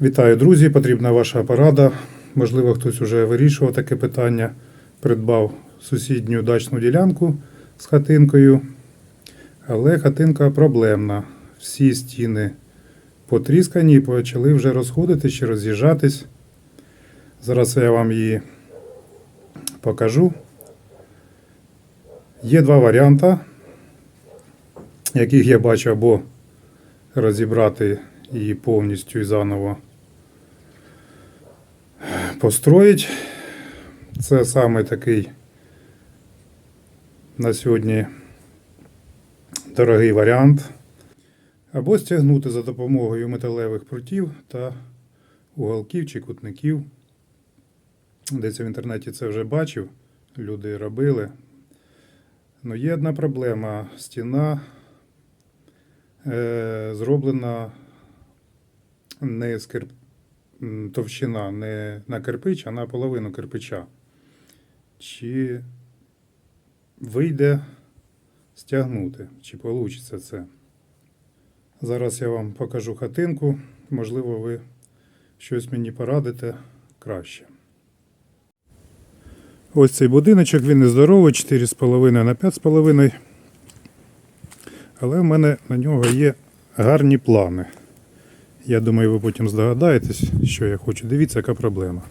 Вітаю, друзі! Потрібна ваша порада. Можливо, хтось вже вирішував таке питання. Придбав сусідню дачну ділянку з хатинкою. Але хатинка проблемна. Всі стіни потріскані і почали вже розходитись чи роз'їжджатись. Зараз я вам її покажу. Є два варіанти, яких я бачу або розібрати її повністю і заново построїть. Це саме такий на сьогодні дорогий варіант. Або стягнути за допомогою металевих прутів та уголків чи кутників. Десь в інтернеті це вже бачив, люди робили. Ну, є одна проблема. Стіна е, зроблена не з товщина не на кирпич, а на половину кирпича. Чи вийде стягнути, чи вийде це? Зараз я вам покажу хатинку. Можливо, ви щось мені порадите краще. Ось цей будиночок, він нездоровий, 4,5 на 5,5. Але в мене на нього є гарні плани. Я думаю, ви потім здогадаєтесь, що я хочу. Дивіться, яка проблема.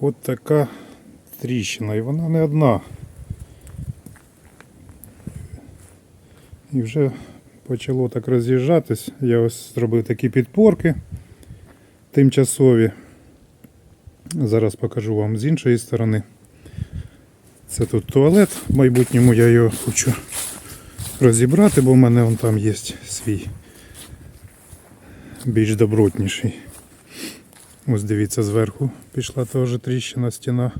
От така тріщина, і вона не одна. І вже почало так роз'їжджатись. Я ось зробив такі підпорки тимчасові. Зараз покажу вам з іншої сторони. Це тут туалет. В майбутньому я його хочу розібрати, бо в мене вон там є свій більш добротніший. Ось дивіться, зверху пішла теж тріщина, стіна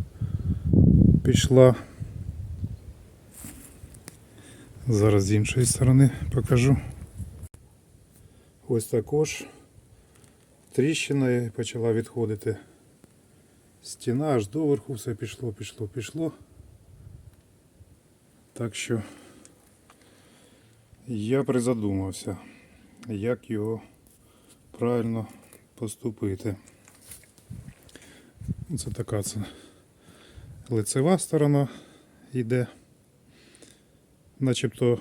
пішла. Зараз з іншої сторони покажу. Ось також тріщина почала відходити. Стіна аж доверху все пішло, пішло, пішло. Так що я призадумався, як його правильно поступити. Це така це лицева сторона йде. Начебто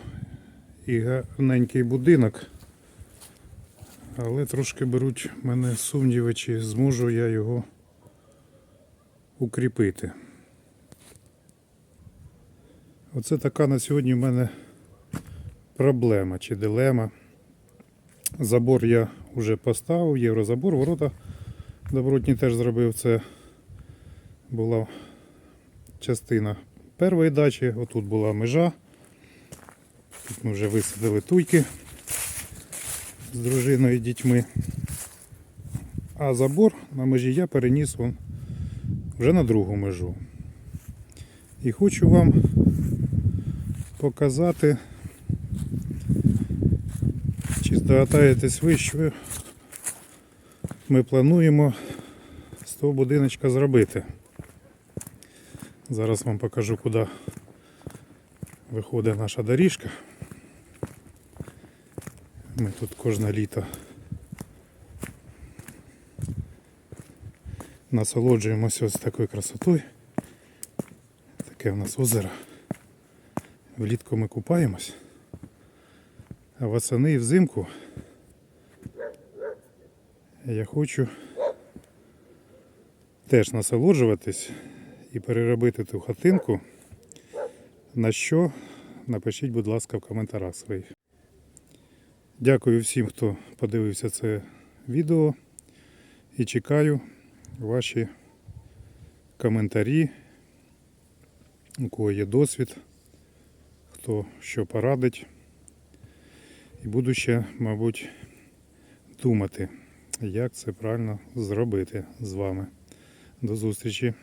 і гарненький будинок. Але трошки беруть мене сумніви, чи зможу я його укріпити. Оце така на сьогодні в мене проблема чи дилема. Забор я вже поставив, єврозабор, ворота добротні теж зробив. Це була частина першої дачі, отут була межа. Тут ми вже висадили туйки з дружиною і дітьми. А забор на межі я переніс вон вже на другу межу. І хочу вам показати, чи здогадаєтесь ви, що ми плануємо з того будиночка зробити. Зараз вам покажу, куди виходить наша доріжка. Ми тут кожне літо насолоджуємося ось такою красотою. Таке в нас озеро. Влітку ми купаємось, восени і взимку я хочу теж насолоджуватись і переробити ту хатинку. На що напишіть, будь ласка, в коментарях своїх. Дякую всім, хто подивився це відео і чекаю ваші коментарі, у кого є досвід, хто що порадить. І буду мабуть, думати, як це правильно зробити з вами. До зустрічі!